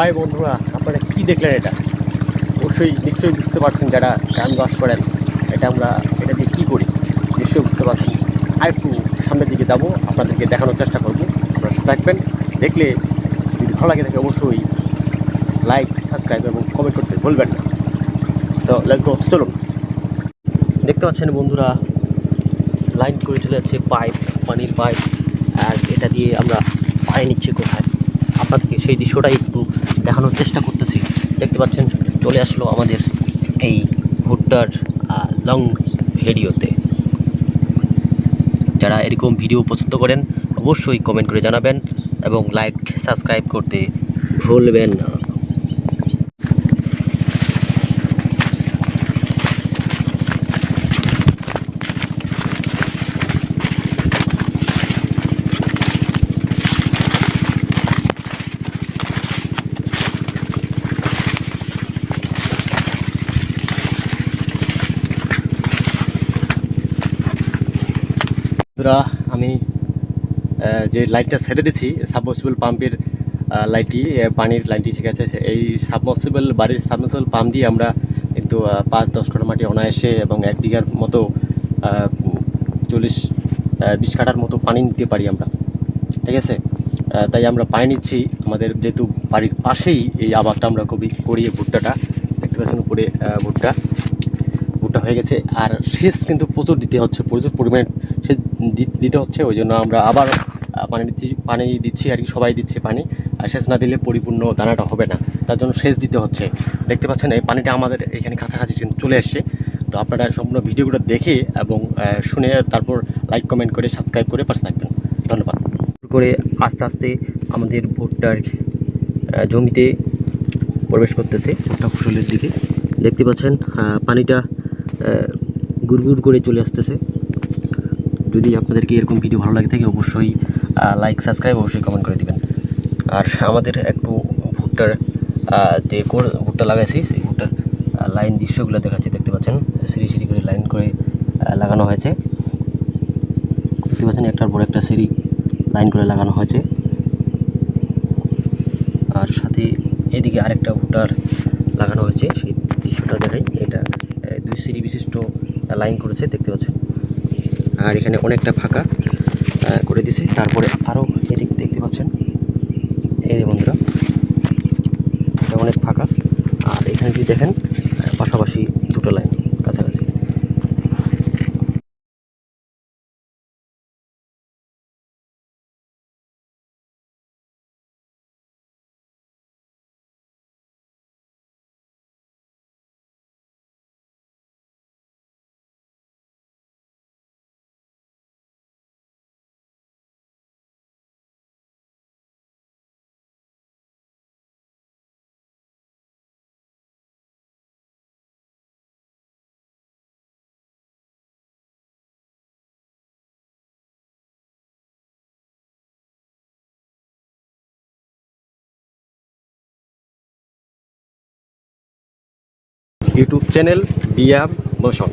High বন্ধুরা, আপনারা কি দেখলেন এটা? অবশ্যই নিশ্চয়ই বুঝতে পারছেন যারা গ্রামে বাস করেন, এটা আমরা, এটা দিয়ে কী করি? নিশ্চয়ই বুঝতে পারছেন। আর একটু সামনের দিকে যাব, আপনাদেরকে দেখানোর চেষ্টা করব। আপনারা থাকবেন। দেখলে যদি ভালো লাগে থাকে, অবশ্যই লাইক সাবস্ক্রাইব এবং কমেন্ট করতে ভুলবেন না। তো লেটস গো চলুন। দেখতে পাচ্ছেন বন্ধুরা লাইন করে চলে যাচ্ছে পাইপ পানির পাইপ আর এটা দিয়ে আমরা পানি নিচ্ছি কোথায়? আপনাদেরকে সেই দৃশ্যটাই একটু দেখানোর চেষ্টা করতেছি। দেখতে পাচ্ছেন, চলে আসলো আমাদের এই ভুট্টার লং ভিডিওতে যারা এরকম ভিডিও পছন্দ করেন, অবশ্যই কমেন্ট করে জানাবেন এবং লাইক সাবস্ক্রাইব করতে ভুলবেন না। বন্ধুরা আমি যে লাইটটা ছেড়ে দিচ্ছি সাবমার্সিবল পাম্পের আহ, লাইটটি পানির লাইনটি ঠিক আছে এই সাবমার্সিবল বাড়ির সাবমার্সিবল পাম্প দিয়ে আমরা কিন্তু পাঁচ দশ কাঠা মাটি অনায়াসে এবং এক বিঘার মতো চল্লিশ বিশ কাঠার মতো পানি নিতে পারি আমরা। ঠিক আছে? তাই আমরা পানি নিচ্ছি। আমাদের যেহেতু বাড়ির পাশেই এই আবাদটা আমরা খুবই করি ভুট্টাটা দেখতে পাচ্ছেন উপরে ভুট্টা। হয়ে গেছে। আর সেচ কিন্তু প্রচুর দিতে হচ্ছে, প্রচুর পরিমাণে সেচ দিতে হচ্ছে। ওই জন্য আমরা আবার পানি দিচ্ছি পানি দিচ্ছি আর কি, সবাই দিচ্ছে পানি। আর সেচ না দিলে পরিপূর্ণ দানাটা হবে না। তার জন্য সেচ দিতে হচ্ছে। দেখতে পাচ্ছেন, এই পানিটা আমাদের এখানে কাছাকাছি চলে আসছে তো আপনারা সম্পূর্ণ ভিডিওগুলো দেখে এবং শুনে তারপর লাইক কমেন্ট করে সাবস্ক্রাইব করে পাশে থাকবেন। ধন্যবাদ। করে আস্তে আস্তে আমাদের ভুট্টার জমিতে প্রবেশ করতেছে ভুট্টা ফসলের দিকে। দেখতে পাচ্ছেন পানিটা গুড়গুড় করে চলে আসতেছে। যদি আপনাদেরকে এরকম ভিডিও ভালো লাগে থাকে, অবশ্যই লাইক সাবস্ক্রাইব অবশ্যই কমেন্ট করে দেবেন। আর আমাদের একটু ভুট্টার যে ভুট্টা লাগাইছি, সেই ভুট্টার লাইন দৃশ্যগুলো দেখাচ্ছি, দেখতে পাচ্ছেন? সিঁড়ি সিঁড়ি করে লাইন করে লাগানো হয়েছে। দেখতে পাচ্ছেন, একটার পর একটা সিঁড়ি লাইন করে লাগানো হয়েছে। আর সাথে এদিকে আরেকটা ভুট্টার লাগানো হয়েছে, সেই দৃশ্যটা দেখাই। এটা দুই সিঁড়ি বিশিষ্ট লাইন করেছে, দেখতে পাচ্ছেন। আর এখানে অনেকটা ফাঁকা করে দিছে। তারপরে আরও এদিক দেখতে পাচ্ছেন। এই বন্ধুরা অনেক ফাঁকা। আর এখানে যদি দেখেন ইউটিউব চ্যানেল বিয়াম মোশন